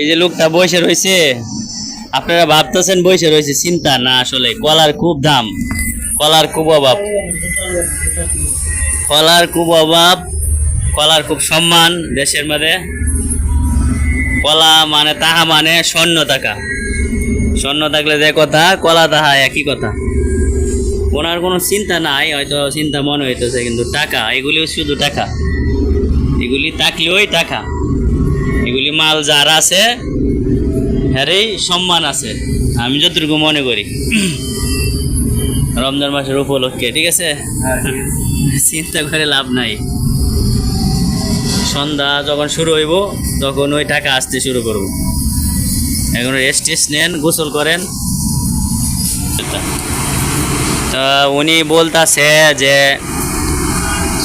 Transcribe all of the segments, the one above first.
এই যে লোকটা বসে রয়েছে, আপনারা ভাবতেছেন বসে রয়েছে, চিন্তা না আসলে, কলার খুব দাম, কলার খুব অভাব। কলার খুব অভাব, কলার খুব সম্মান দেশের মধ্যে। কলা মানে তাহা মানে স্বর্ণ টাকা স্বর্ণ থাকলে যে কথা, কলা তাহা একই কথা। ওনার কোনো চিন্তা নাই, হয়তো চিন্তা মনে হইতেছে, কিন্তু টাকা, এগুলিও শুধু টাকা। এগুলি থাকলেওই টাকা। এগুলি মাল যার আছে হ্যারেই সম্মান আছে। আমি যতটুকু মনে করি। রমজান মাসের উপলক্ষে, ঠিক আছে? চিন্তা করে লাভ নাই। সন্ধ্যা যখন শুরু হইব, তখন ওই টাকা আসতে শুরু করব। এখন রেস্ট টেস্ট নেন, গোসল করেন। উনি বলতাছে যে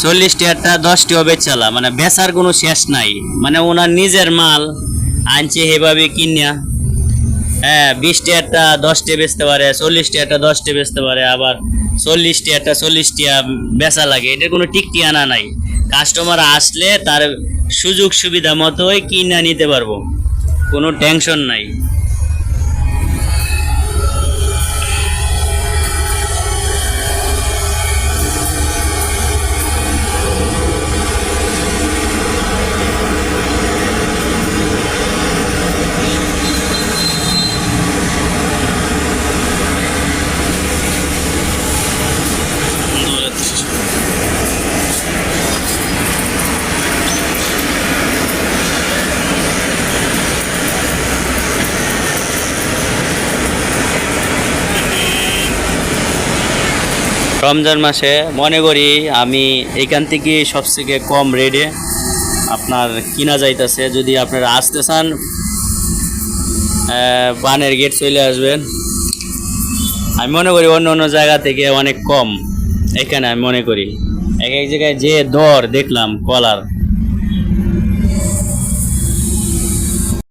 চল্লিশ টিয়ারটা দশটিও বেচালা মানে বেচার কোনো শেষ নাই। মানে ওনার নিজের মাল আনছে সেভাবে কিনিয়া। হ্যাঁ বিশ টিয়ারটা দশটি বেচতে পারে চল্লিশ টিয়ারটা দশটি বেচতে পারে, আবার চল্লিশ টিয়ারটা চল্লিশ টিয়া বেচা লাগে। এটার কোনো টিক টিয়ানা নাই। কাস্টমার আসলে তার সুযোগ সুবিধা মতোই কিনা নিতে পারব। কোনো টেনশন নাই। রমজান মাসে মনে করি আমি এখান থেকে সবথেকে কম রেডে আপনার কিনা যাইতেছে। যদি আপনারা আসতে চান বানের গেট চলে আসবেন। আমি মনে করি অন্য অন্য জায়গা থেকে অনেক কম। এখানে আমি মনে করি। এক এক জায়গায় যে দর দেখলাম, কলার